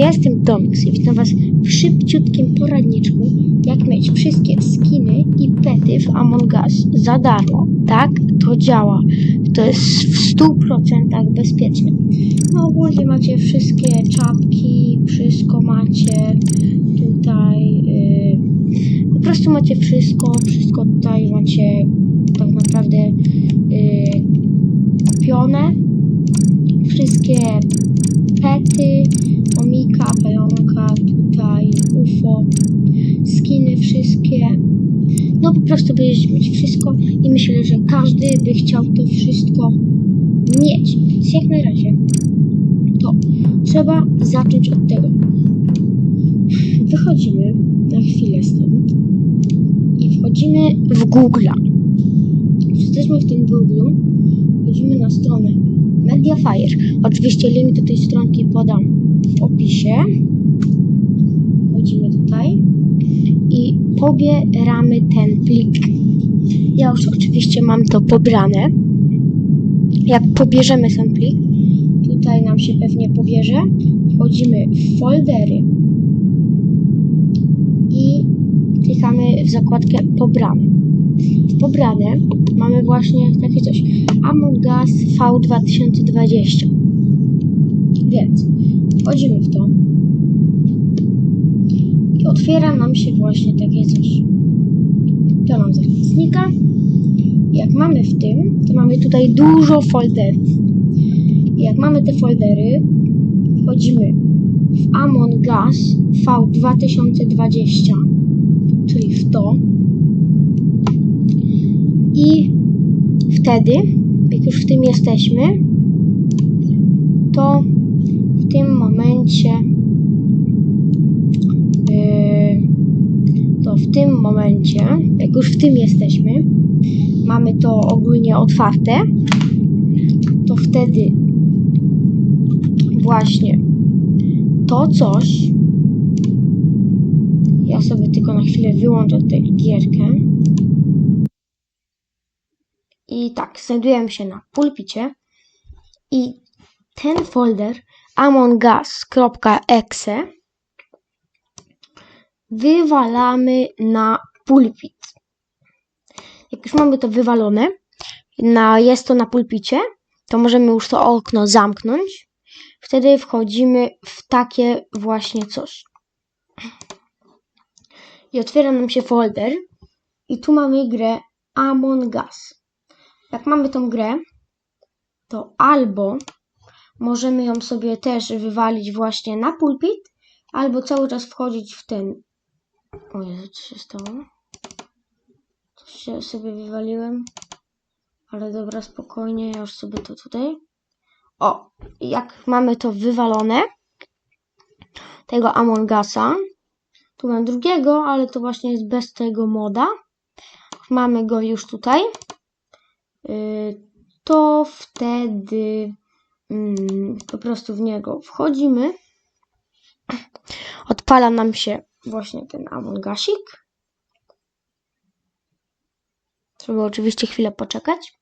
Ja jestem Domix i witam Was w szybciutkim poradniczku, jak mieć wszystkie skiny i pety w Among Us za darmo. Tak to działa. To jest w 100% bezpieczne. No ogólnie macie wszystkie czapki, wszystko macie tutaj. Yy, po prostu macie wszystko, wszystko tutaj macie tak naprawdę yy. Wszystkie pety, omika, pająka, tutaj UFO, skiny wszystkie. No po prostu będziecie mieć wszystko i myślę, że każdy by chciał to wszystko mieć. Więc jak na razie to trzeba zacząć od tego. Wychodzimy na chwilę stąd i wchodzimy w Google'a. Jesteśmy w tym Google, wchodzimy na stronę Mediafire. Oczywiście link do tej stronki podam w opisie. Wchodzimy tutaj i pobieramy ten plik. Ja już oczywiście mam to pobrane. Jak pobierzemy ten plik, tutaj nam się pewnie pobierze. Wchodzimy w foldery i klikamy w zakładkę pobrane. W pobrane mamy właśnie takie coś. Among Us V2020. Więc wchodzimy w to i otwiera nam się właśnie takie coś. To mam zachwytnika. Jak mamy w tym, to mamy tutaj dużo folderów. Jak mamy te foldery, wchodzimy w Among Us V2020, czyli w to. I wtedy, jak już w tym jesteśmy, to w tym momencie yy, to w tym momencie, jak już w tym jesteśmy, mamy to ogólnie otwarte, to wtedy właśnie to coś ja sobie tylko na chwilę wyłączę tę gierkę i tak, znajdujemy się na pulpicie i ten folder amongus.exe wywalamy na pulpit. Jak już mamy to wywalone, na, jest to na pulpicie, to możemy już to okno zamknąć. Wtedy wchodzimy w takie właśnie coś. I otwiera nam się folder i tu mamy grę Among Us. Jak mamy tą grę, to albo możemy ją sobie też wywalić właśnie na pulpit, albo cały czas wchodzić w ten. O Jezu, co się stało? Coś się sobie wywaliłem. Ale dobra, spokojnie, ja już sobie to tutaj. O, jak mamy to wywalone, tego Among Usa, tu mam drugiego, ale to właśnie jest bez tego moda. Mamy go już tutaj. Yy, to wtedy mm, po prostu w niego wchodzimy. Odpala nam się właśnie ten Amongasik. Trzeba oczywiście chwilę poczekać.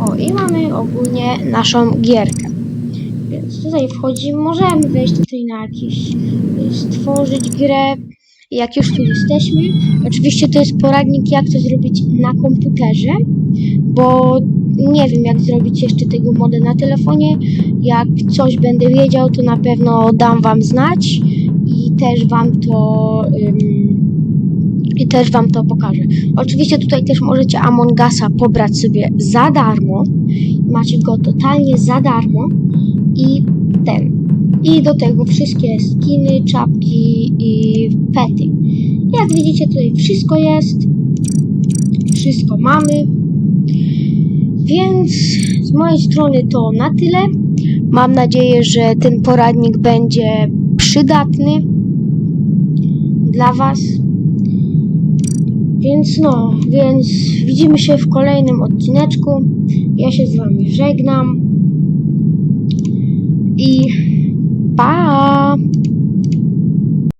O, i mamy ogólnie naszą gierkę. Więc tutaj wchodzimy, możemy wejść tutaj na jakiś, y, stworzyć grę. Jak już tu jesteśmy, oczywiście to jest poradnik, jak to zrobić na komputerze, bo nie wiem, jak zrobić jeszcze tego modę na telefonie. Jak coś będę wiedział, to na pewno dam Wam znać i też Wam to. Ym, i też Wam to pokażę. Oczywiście tutaj też możecie Among Usa pobrać sobie za darmo. Macie go totalnie za darmo. I ten. I do tego wszystkie skiny, czapki i pety. Jak widzicie tutaj wszystko jest. Wszystko mamy. Więc z mojej strony to na tyle. Mam nadzieję, że ten poradnik będzie przydatny dla Was. Więc no, więc widzimy się w kolejnym odcineczku. Ja się z Wami żegnam. I pa!